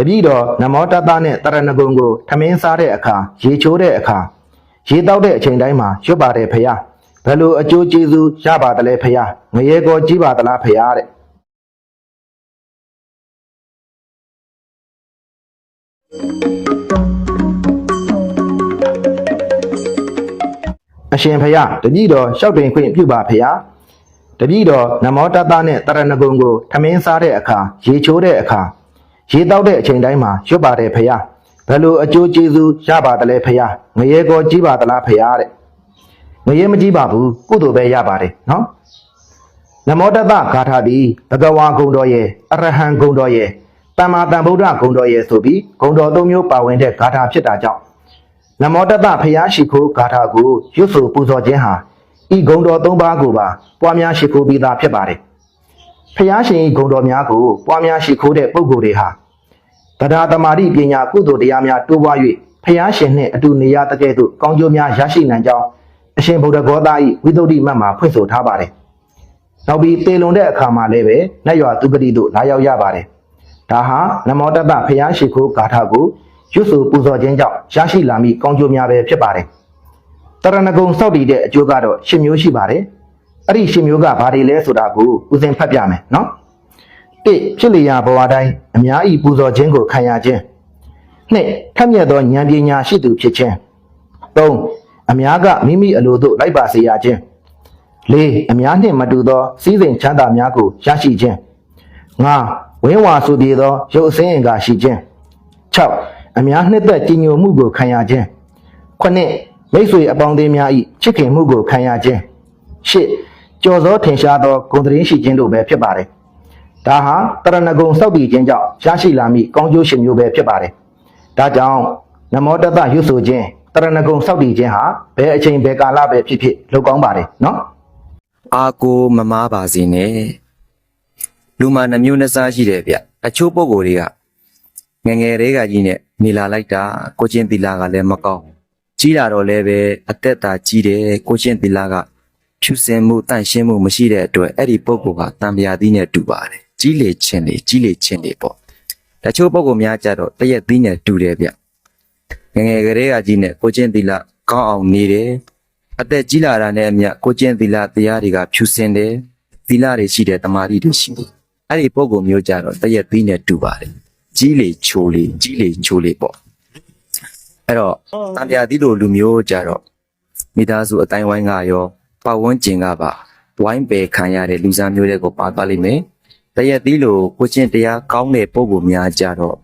တပည့်တော်နမောတတနဲ့တရဏဂုံကိုထမင်းစားတဲ့အခါရေချိုးတဲ့အခါရေတောက်တဲ့အချိန်တိုင်းမှာရွတ်ပါတယ်ဖရာဘယ်လိုအကျိုးကျေးဇူးရပါသလဲဖရာငရေကောကြီးပါသလားဖရာတဲ့အရှင်ဖျားတပည့်တော်လျှောက်တင်ခွင့်ပြုပါဖျားတပည့်တော်နမောတတနဲ့တရဏဂုံကိုထမင်းစားတဲ့အခါရေချိုးတဲ့အခါ ရေတောက်တဲ့အချိန်တိုင်းမှာရွတ်ပါတယ်ဖျားဘယ်လိုအကျိုးကျေးဇူးရပါသလဲဖျားငရေကောကြီးပါသလားဖျားတဲ့ငရေမကြီးပါဘူးကုသိုလ်ပဲရပါတယ်နော်နမောတတဂါထာတိဘဂဝါဂုံတော်ရဲ့အရဟံဂုံတော်ရဲ့တမ္မာတန်ဗုဒ္ဓဂုံတော်ရဲ့ဆိုပြီးဂုံတော်သုံးမျိုးပါဝင်တဲ့ဂါထာဖြစ်တာကြောင့်နမောတတဖျားရှိခိုးဂါထာကိုရွတ်ဆိုပူဇော်ခြင်းဟာဤဂုံတော်၃ပါးကိုပါပွားများရှိခိုးပြီးသားဖြစ်ပါတယ်။ဖျားရှင်ဤဂုံတော်များကိုပွားများရှိခိုးတဲ့ပုဂ္ဂိုလ်တွေဟာ တရားသမာဓိပညာကုသိုလ်တရားများတိုးပွား၍ဖျားရှင်နှင့်အတူနေရတကဲ့သို့ကောင်းကျိုးများရရှိနိုင်ကြောင်းအရှင်ဗုဒ္ဓဂေါသားဤဝိသုဒ္ဓိမတ်မှာဖွင့်ဆိုထားပါတယ်။နောက်ပြီးတေလွန်တဲ့အခါမှာလည်းပဲနတ်ရွာသူပတိတို့လာရောက်ရပါတယ်။ဒါဟာနမောတတဖျားရှိခိုးဂါထာကိုရွတ်ဆိုပူဇော်ခြင်းကြောင့်ရရှိလာမည့်ကောင်းကျိုးများပဲဖြစ်ပါတယ်။တရဏဂုံစောက်တည်တဲ့အကျိုးကတော့၈မျိုးရှိပါတယ်။အဲ့ဒီ၈မျိုးကဘာတွေလဲဆိုတာကိုဦးစင်ဖတ်ပြမယ်နော်။ ၁ဖြစ်လျာဘဝတိုင်းအများဤပူဇော်ခြင်းကိုခံရခြင်း။၂ထက်မြက်သောဉာဏ်ပညာရှိသူဖြစ်ခြင်း။၃အများကမိမိအလိုသို့လိုက်ပါစေရခြင်း။၄အများနှင့်မတူသောစီးစိမ်ချမ်းသာများကိုရရှိခြင်း။၅ဝင်းဝါဆိုပြေသောရုပ်အစင်းအင်္ဂါရှိခြင်း။6အများနှစ်သက်ကြည်ညိုမှုကိုခံရခြင်း9မိတ်ဆွေအပေါင်းအသင်းများ၏ချစ်ခင်မှုကိုခံရခြင်း10ကြော်စောထင်ရှားသောဂုဏ်သတင်းရှိခြင်းတို့ပဲဖြစ်ပါတယ် ဒါဟာတရဏဂုံစောက်တည်ခြင်းကြောင့်ရရှိလာမည့်ကောင်းကျိုးရှင်မျိုးပဲဖြစ်ပါတယ်ဒါကြောင့်နမောတတရွတ်ဆိုခြင်းတရဏဂုံစောက်တည်ခြင်းဟာဘယ်အချိန်ဘယ်ကာလပဲဖြစ်ဖြစ်လောက်ကောင်းပါတယ်နော်အာကိုမမားပါစေနဲ့လူမာနှမျိုးနှစားရှိတယ်ဗျအချို့ပုံကိုယ်တွေကငယ်ငယ်လေးကကြီးနဲ့နေလာလိုက်တာကိုချင်းတီလာကလည်းမကောင်းကြီးလာတော့လည်းပဲအသက်တာကြီးတယ်ကိုချင်းတီလာကဖြူစင်မှုတန့်ရှင်းမှုမရှိတဲ့အတွက်အဲ့ဒီပုံကိုယ်ကတံပြာသီးနဲ့တူပါတယ် ကြီးလေချင်းလေကြီးလေချင်းလေပေါ့တချို့ပုံကိုယ်များကြတော့တရက်သီးနဲ့တူတယ်ဗျငယ်ငယ်ကလေးကကြီးနဲ့ကိုချင်းတီလာကောင်းအောင်နေတယ်အသက်ကြီးလာတာနဲ့အမျှကိုကျင့်သီလတရားတွေကဖြူစင်တယ်သီလတွေရှိတယ်တမာတိတွေရှိတယ်အဲ့ဒီပုံကိုမျိုးကြတော့တရက်သီးနဲ့တူပါတယ်ကြီးလေချိုလေကြီးလေချိုလေပေါ့အဲ့တော့တံပြာသီးလိုလူမျိုးကြတော့မိသားစုအတိုင်းဝိုင်းကရောပတ်ဝန်းကျင်ကပါဝိုင်းပယ်ခံရတဲ့လူစားမျိုးတွေကိုပါသွားလိမ့်မယ် တရက်သီးလိုကိုကျင့်တရားကောင်းတဲ့ပုံကိုများကြတော့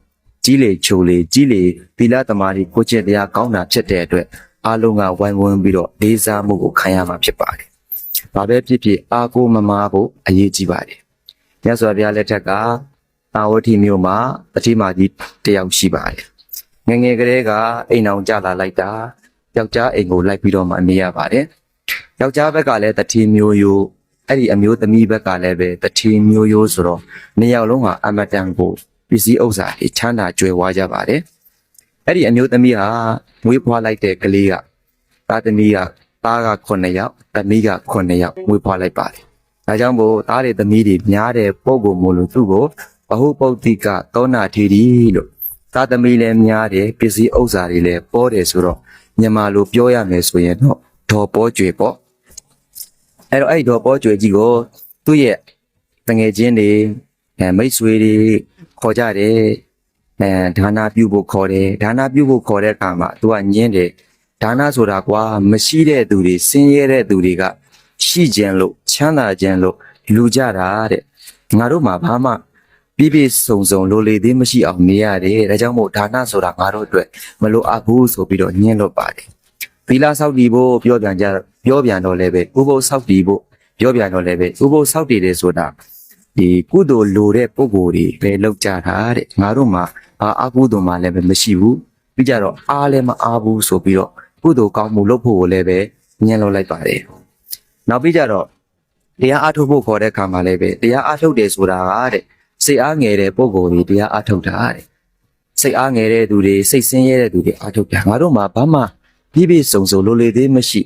ကြီးလေချိုလေကြီးလေသီလတမာတိကိုကျင့်တရားကောင်းတာဖြစ်တဲ့အတွက်အားလုံးကဝိုင်းဝန်းပြီးတော့လေးစားမှုကိုခံရမှာဖြစ်ပါတယ်။ဘာပဲဖြစ်ဖြစ်အားကိုးမမာဖို့အရေးကြီးပါတယ်။မြတ်စွာဘုရားလက်ထက်ကတာဝတိမြို့မှာတတိမာကြီးတယောက်ရှိပါတယ်။ငယ်ငယ်ကလေးကအိမ်အောင်ကြလာလိုက်တာယောက်ျားအိမ်ကိုလိုက်ပြီးတော့မှနေရပါတယ်။ယောက်ျားဘက်ကလည်းတတိမျိုးရိုး အဲ့ဒီအမျိုးသမီးဘက်ကလည်းပဲတတိမျိုးရိုးဆိုတော့နှစ်ယောက်လုံးကအမတန်ကိုပစ္စည်းဥစ္စာတွေချမ်းသာကြွယ်ဝကြပါတယ်။အဲ့ဒီအမျိုးသမီးဟာမွေးဖွားလိုက်တဲ့ကလေးကသားသမီးကသားက9ယောက်သမီးက9ယောက်မွေးဖွားလိုက်ပါတယ်။ဒါကြောင့်မို့သားတွေသမီးတွေများတဲ့ပုံကိုမို့လို့သူ့ကိုဘဟုပုတ်တိကသောနာထေရီလို့သားသမီးလည်းများတယ်ပစ္စည်းဥစ္စာတွေလည်းပေါ်တယ်ဆိုတော့မြန်မာလိုပြောရမယ်ဆိုရင်တော့ဒေါ်ပေါ်ကျွေပေါ့ အဲ့တော့အဲ့ဒီဒေါ်ပေါ်ကျွေကြီးကိုသူ့ရဲ့တငယ်ချင်းတွေအဲမိတ်ဆွေတွေခေါ်ကြတယ်အဲဒါနာပြုဖို့ခေါ်တယ်ဒါနာပြုဖို့ခေါ်တဲ့အခါမှာ तू ကညင်းတယ်ဒါနာဆိုတာကွာမရှိတဲ့သူတွေဆင်းရဲတဲ့သူတွေကရှိခြင်းလို့ချမ်းသာခြင်းလို့လူကြတာတဲ့ငါတို့မှာဘာမှပြည့်ပြည့်စုံစုံလိုလေသေးမရှိအောင်နေရတယ်ဒါကြောင့်မို့ဒါနာဆိုတာငါတို့အတွက်မလိုအပ်ဘူးဆိုပြီးတော့ညင်းလို့ပါတယ် သီလဆောက်တည်ဖို့ပြောပြန်ကြပြောပြန်တော့လည်းပဲဥပုသ်ဆောက်တည်ဖို့ပြောပြန်တော့လည်းပဲဥပုသ်ဆောက်တည်တယ်ဆိုတာဒီကုသိုလ်လိုတဲ့ပုံကိုယ်တွေပဲလောက်ကြတာတဲ့ငါတို့မှာအာအကုသိုလ်မှလည်းပဲမရှိဘူးပြီးကြတော့အားလည်းမအားဘူးဆိုပြီးတော့ကုသိုလ်ကောင်းမှုလုပ်ဖို့ကိုလည်းပဲညှင်းလို့လိုက်ပါတယ်နောက်ပြီးကြတော့တရားအားထုတ်ဖို့ခေါ်တဲ့ခါမှာလည်းပဲတရားအားထုတ်တယ်ဆိုတာကတဲ့စိတ်အားငယ်တဲ့ပုံကိုယ်တွေတရားအားထုတ်တာတဲ့စိတ်အားငယ်တဲ့သူတွေစိတ်ဆင်းရဲတဲ့သူတွေအားထုတ်တာငါတို့မှာဘာမှ ပြည့်ပြည့်စုံစုံလိုလေသေးမရှိ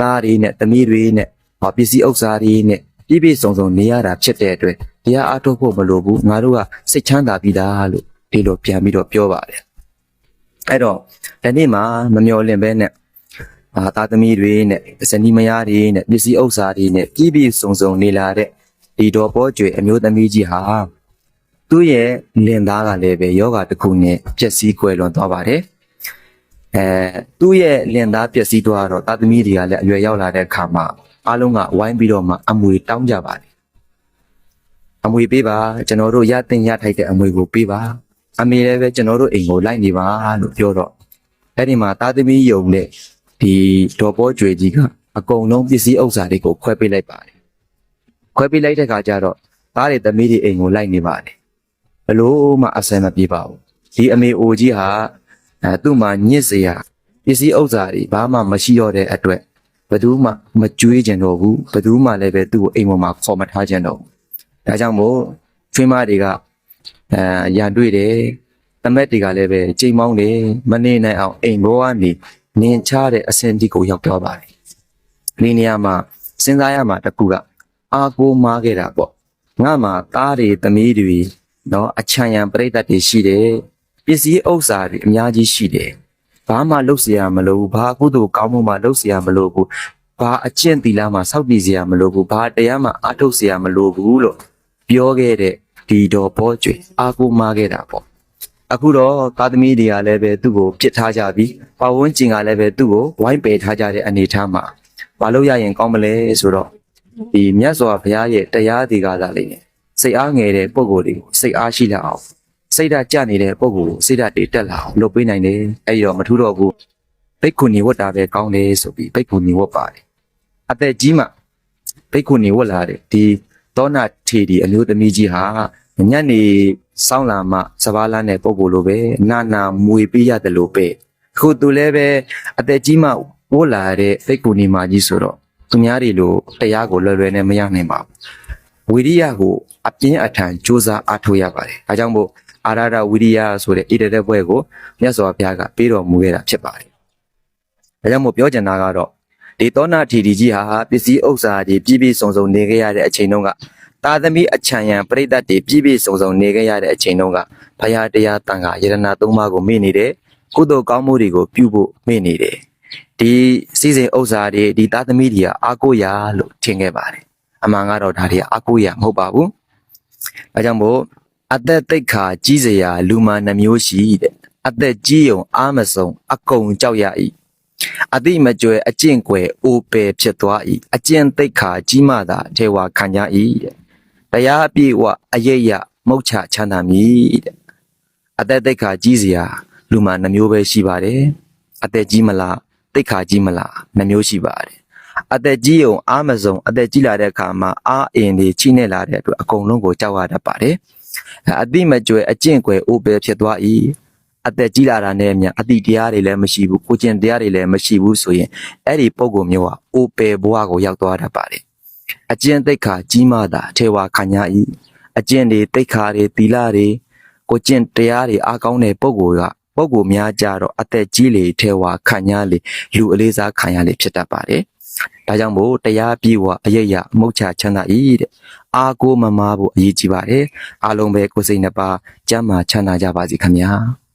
သားတွေနဲ့သမီးတွေနဲ့ဟောပစ္စည်းဥစ္စာတွေနဲ့ပြည့်ပြည့်စုံစုံနေရတာဖြစ်တဲ့အတွက်တရားအားထုတ်ဖို့မလိုဘူးငါတို့ကစိတ်ချမ်းသာပြီးသားလို့ဒီဒီလိုပြန်ပြီးတော့ပြောပါတယ်အဲ့တော့ဒီနေ့မှာမမျော်လင့်ပဲနဲ့အာသားသမီးတွေနဲ့ဇနီးမယားတွေနဲ့ပစ္စည်းဥစ္စာတွေနဲ့ပြည်ပြည်စုံစုံနေလာတဲ့ဒီတော်ပေါ်ကျွေအမျိုးသမီးကြီးဟာသူ့ရဲ့လင်သားကလည်းပဲယောဂတစ်ခုနဲ့ပျက်စီးကွယ်လွန်သွားပါတယ် အဲသူ့ရဲ့လင်သားပျက်စီးသွားတော့သားသမီးတွေကလည်းအရွယ်ရောက်လာတဲ့အခါမှာအားလုံးကဝိုင်းပြီးတော့မှအမွေတောင်းကြပါတယ်အမွေပေးပါကျွန်တော်တို့ရတင်ရထိုက်တဲ့အမွေကိုပေးပါအမေလည်းပဲကျွန်တော်တို့အိမ်ကိုလိုက်နေပါလို့ပြောတော့အဲ့ဒီမှာတာသမီယုံနဲ့ဒီဒေါ်ပေါ်ကျွေကြီးကအကုန်လုံးပစ္စည်းဥစ္စာတွေကိုခွဲပေးလိုက်ပါတယ်ခွဲပေးလိုက်တဲ့ခါကျတော့သားတွေသမီးတွေအိမ်ကိုလိုက်နေပါတယ်ဘလို့မှအဆင်မပြေပါဘူးဒီအမေအိုကြီးဟာ အဲသူ့မှာညစ်စရာပစ္စည်းဥစ္စာတွေဘာမှမရှိတော့တဲ့အတွက်ဘယ်သူမှမကြွေးကြတော့ဘူးဘယ်သူမှလည်းပဲသူ့ကိုအိမ်ပေါ်မှာခေါ်မထားကြတော့ဘူးဒါကြောင့်မို့ချွေးမတွေကအဲရန်တွေ့တယ်တမက်တွေကလည်းပဲချိန်မောင်းတယ်မနေနိုင်အောင်အိမ်ဘောကနေနင်ချတဲ့အဆင့်ဒီကိုရောက်တော့ပါတယ်ဒီနေရာမှာစဉ်းစားရမှာတစ်ခုကအာကိုမားခဲ့တာပေါ့ငါမှာသားတွေသမီးတွေနော်အချမ်းရံပြိတ္တတွေရှိတယ် ပစ္စည်းဥစ္စာတွေအများကြီးရှိတယ်ဘာမှလုပ်เสียမလို့ဘူးဘာအကုသိုလ်ကောင်းမှုမှလုပ်เสียမလို့ဘူးဘာအကျင့်သီလမှစောင့်တည်เสียမလို့ဘူးဘာတရားမှအားထုတ်เสียမလို့ဘူးလို့ ပြောခဲ့တဲ့ဒီတော်ဘောကျွေအာကိုမားခဲ့တာပေါ့အခုတော့သားသမီးတွေကလည်းပဲသူ့ကိုပြစ်ထားကြပြီပဝန်းကျင်ကလည်းပဲသူ့ကိုဝိုင်းပယ်ထားကြတဲ့အနေအထားမှာမလုပ်ရရင်ကောင်းမလဲဆိုတော့ဒီမြတ်စွာဘုရားရဲ့တရားဒီကသာလေးနဲ့စိတ်အားငယ်တဲ့ပုံကိုယ်တွေကိုစိတ်အားရှိလာအောင် စိတ်ဓာတ်ကျနေတဲ့ပုံကိုယ်ကိုစိတ်ဓာတ်တွေတက်လာအောင်လုပ်ပေးနိုင်တယ်အဲ့ဒီတော့မထူးတော့ဘူးဘိက္ခုနီဝတ်တာပဲကောင်းတယ်ဆိုပြီးဘိက္ခုနီဝတ်ပါတယ်အသက်ကြီးမှဘိက္ခုနီဝတ်လာတဲ့ဒီသောနာထေဒီအမျိုးသမီးကြီးဟာညနေစောင်းလာမှစပါးလားနဲ့ပုံကိုလိုပဲနာနာမွေပေးရတယ်လို့ပဲအခုသူလည်းပဲအသက်ကြီးမှဝိုးလာတဲ့စိတ်ကူနေမာကြီးဆိုတော့သူများတွေလိုတရားကိုလွယ်လွယ်နဲ့မရနိုင်ပါဘူးဝိရိယကိုအပြင်းအထန်စ조사အားထုတ်ရပါတယ်ဒါကြောင့်မို့ အာရဒဝိရိယဆိုတဲ့ဣတတဲ့ဘွဲကိုမြတ်စွာဘုရားကပေးတော်မူခဲ့တာဖြစ်ပါတယ်ဒါကြောင့်မို့ပြောချင်တာကတော့ဒီသောနာထီဒီကြီးဟာပစ္စည်းဥစ္စာတွေပြည့်ပြည့်စုံစုံနေခဲ့ရတဲ့အချိန်တုန်းကတာသမီအချံရံပြိတ္တတွေပြည့်ပြည့်စုံစုံနေခဲ့ရတဲ့အချိန်တုန်းကဘုရားတရားတန်ခါယရနာသုံးပါးကိုမေ့နေတယ်ကုသိုလ်ကောင်းမှုတွေကိုပြုဖို့မေ့နေတယ်ဒီစီစဉ်ဥစ္စာတွေဒီတာသမီတွေကအာကိုရာလို့ထင်ခဲ့ပါတယ်အမှန်ကတော့ဒါတွေအာကိုရာမဟုတ်ပါဘူးအဲကြောင့်မို့ အသက်တိတ်ခါကြီးစရာလူမာနှမျိုးရှိတဲ့အသက်ကြီးုံအာမဆုံးအကုန်ကြောက်ရ၏အတိမကြွယ်အကျင့်ကွယ်အိုပယ်ဖြစ်သွား၏အကျင့်တိတ်ခါကြီးမှသာထေဝါခံကြ၏တဲ့တရားအပြည့်ဝအယိတ်ယမုတ်ချချမ်းသာမည်တဲ့အသက်တိတ်ခါကြီးစရာလူမာနှမျိုးပဲရှိပါတယ်အသက်ကြီးမလားတိတ်ခါကြီးမလားနှမျိုးရှိပါတယ်အသက်ကြီးုံအာမဆုံးအသက်ကြီးလာတဲ့အခါမှာအာအင်တွေချိနေလာတဲ့အတွက်အကုန်လုံးကိုကြောက်ရတတ်ပါတယ် အတိမကြွယ်အကျင့်ကွယ်အိုပယ်ဖြစ်သွား၏အသက်ကြီးလာတာနဲ့အမျှအတိတရားတွေလည်းမရှိဘူးကိုကျင့်တရားတွေလည်းမရှိဘူးဆိုရင်အဲ့ဒီပုံကိုမျိုးဟာအိုပယ်ဘဝကိုရောက်သွားတတ်ပါတယ်အကျင့်သိက္ခာကြီးမှသာထေဝါခံရ၏အကျင့်တွေသိက္ခာတွေသီလတွေကိုကျင့်တရားတွေအားကောင်းတဲ့ပုံကိုကပုံကိုများကြတော့အသက်ကြီးလေထေဝါခံရလေလူအလေးစားခံရလေဖြစ်တတ်ပါတယ် ဒါကြောင့်မို့တရားပြေဝအယိတ်ယမုတ်ချချမ်းသာ၏တဲ့အာကိုမမားဖို့အရေးကြီးပါတယ်အားလုံးပဲကိုယ်စိတ်နှစ်ပါးကျမ်းမာချမ်းသာကြပါစေခင်ဗျာ